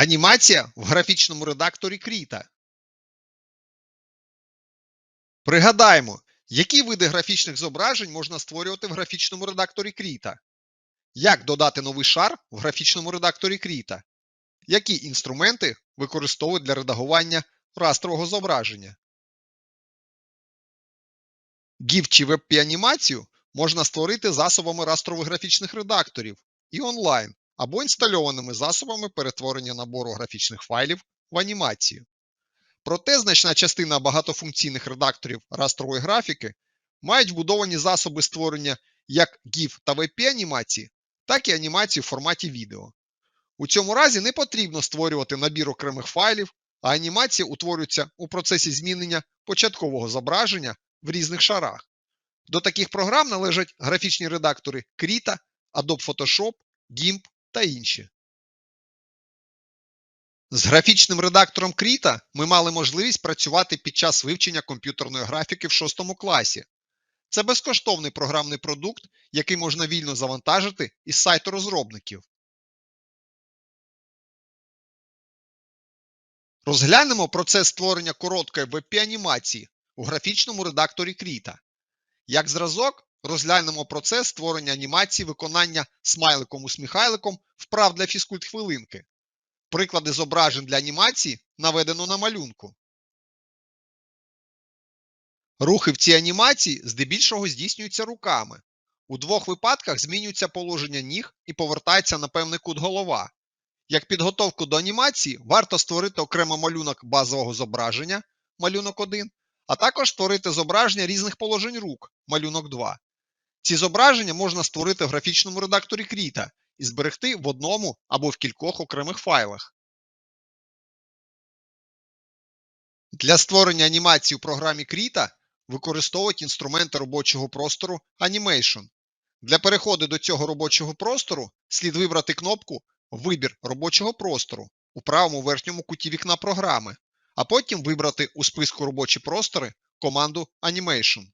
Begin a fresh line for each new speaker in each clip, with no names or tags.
Анімація в графічному редакторі Кріта. Пригадаємо, які види графічних зображень можна створювати в графічному редакторі Кріта. Як додати новий шар в графічному редакторі Кріта? Які інструменти використовують для редагування растрового зображення? GIF чи WebP-анімацію можна створити засобами растрових графічних редакторів і онлайн або інстальованими засобами перетворення набору графічних файлів в анімацію. Проте значна частина багатофункційних редакторів растрової графіки мають вбудовані засоби створення як GIF та WebP анімації, так і анімації в форматі відео. У цьому разі не потрібно створювати набір окремих файлів, а анімація утворюється у процесі змінення початкового зображення в різних шарах. До таких програм належать графічні редактори Krita, Adobe Photoshop, GIMP та інші. З графічним редактором Krita ми мали можливість працювати під час вивчення комп'ютерної графіки в 6 класі. Це безкоштовний програмний продукт, який можна вільно завантажити із сайту розробників. Розглянемо процес створення короткої WebP-анімації у графічному редакторі Krita. Як зразок, розглянемо процес створення анімації виконання смайликом-усміхайликом вправ для фізкульт-хвилинки. Приклади зображень для анімації наведено на малюнку. Рухи в цій анімації здебільшого здійснюються руками. У двох випадках змінюється положення ніг і повертається на певний кут голова. Як підготовку до анімації варто створити окремо малюнок базового зображення малюнок 1, а також створити зображення різних положень рук малюнок 2. Ці зображення можна створити в графічному редакторі Krita і зберегти в одному або в кількох окремих файлах. Для створення анімації у програмі Krita використовують інструменти робочого простору Animation. Для переходу до цього робочого простору слід вибрати кнопку Вибір робочого простору у правому верхньому куті вікна програми, а потім вибрати у списку робочі простори команду Animation.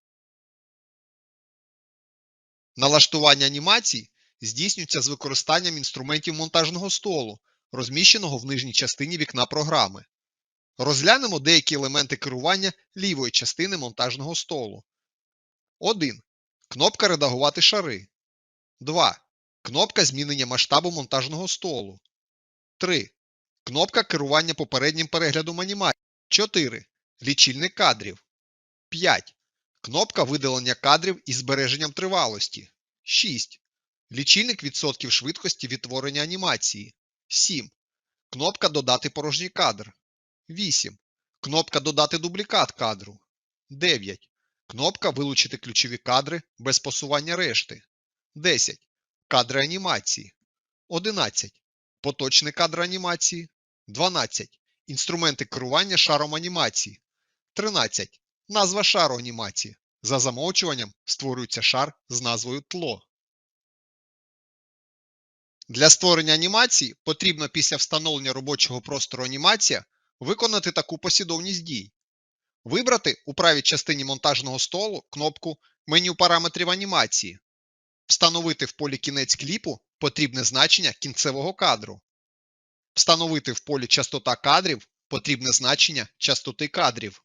Налаштування анімацій здійснюється з використанням інструментів монтажного столу, розміщеного в нижній частині вікна програми. Розглянемо деякі елементи керування лівої частини монтажного столу. 1. Кнопка Редагувати шари. 2. Кнопка змінення масштабу монтажного столу. 3. Кнопка керування попереднім переглядом анімації. 4. Лічильник кадрів. 5. Кнопка видалення кадрів із збереженням тривалості. 6. Лічильник відсотків швидкості відтворення анімації. 7. Кнопка Додати порожній кадр. 8. Кнопка Додати дублікат кадру. 9. Кнопка Вилучити ключові кадри без посування решти. 10. Кадри анімації. 11. Поточний кадр анімації. 12. Інструменти керування шаром анімації. 13. Назва шару анімації. За замовчуванням створюється шар з назвою тло. Для створення анімації потрібно після встановлення робочого простору анімація виконати таку послідовність дій. Вибрати у правій частині монтажного столу кнопку Меню параметрів анімації. Встановити в полі кінець кліпу потрібне значення кінцевого кадру. Встановити в полі частота кадрів потрібне значення частоти кадрів.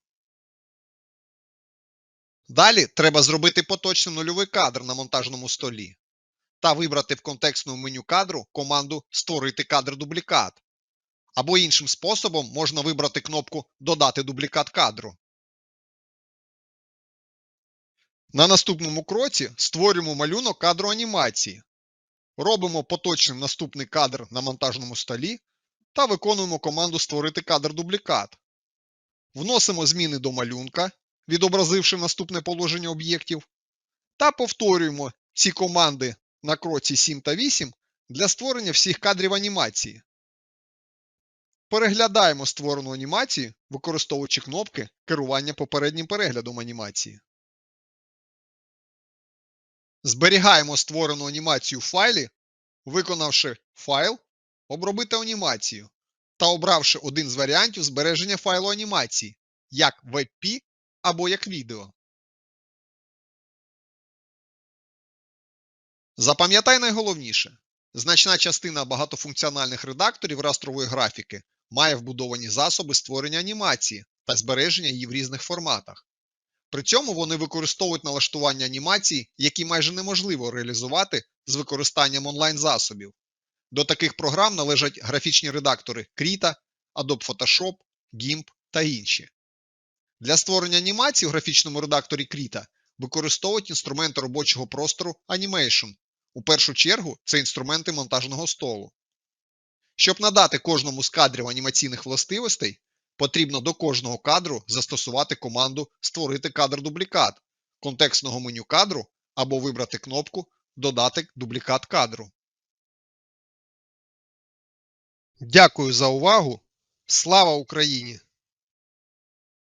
Далі треба зробити поточний нульовий кадр на монтажному столі та вибрати в контекстному меню кадру команду Створити кадр дублікат. Або іншим способом можна вибрати кнопку Додати дублікат кадру. На наступному кроці створюємо малюнок кадру анімації. Робимо поточним наступний кадр на монтажному столі та виконуємо команду Створити кадр дублікат. Вносимо зміни до малюнка, відобразивши наступне положення об'єктів, та повторюємо ці команди на кроці 7 та 8 для створення всіх кадрів анімації. Переглядаємо створену анімацію, використовуючи кнопки керування попереднім переглядом анімації. Зберігаємо створену анімацію в файлі, виконавши файл, обробити анімацію та обравши один з варіантів збереження файлу анімації, як WebP або як відео. Запам'ятай найголовніше. Значна частина багатофункціональних редакторів растрової графіки має вбудовані засоби створення анімації та збереження її в різних форматах. При цьому вони використовують налаштування анімації, які майже неможливо реалізувати з використанням онлайн-засобів. До таких програм належать графічні редактори Krita, Adobe Photoshop, GIMP та інші. Для створення анімації у графічному редакторі Krita використовують інструменти робочого простору Animation. У першу чергу це інструменти монтажного столу. Щоб надати кожному з кадрів анімаційних властивостей, потрібно до кожного кадру застосувати команду Створити кадр дублікат контекстного меню кадру або вибрати кнопку Додати дублікат кадру. Дякую за увагу! Слава Україні!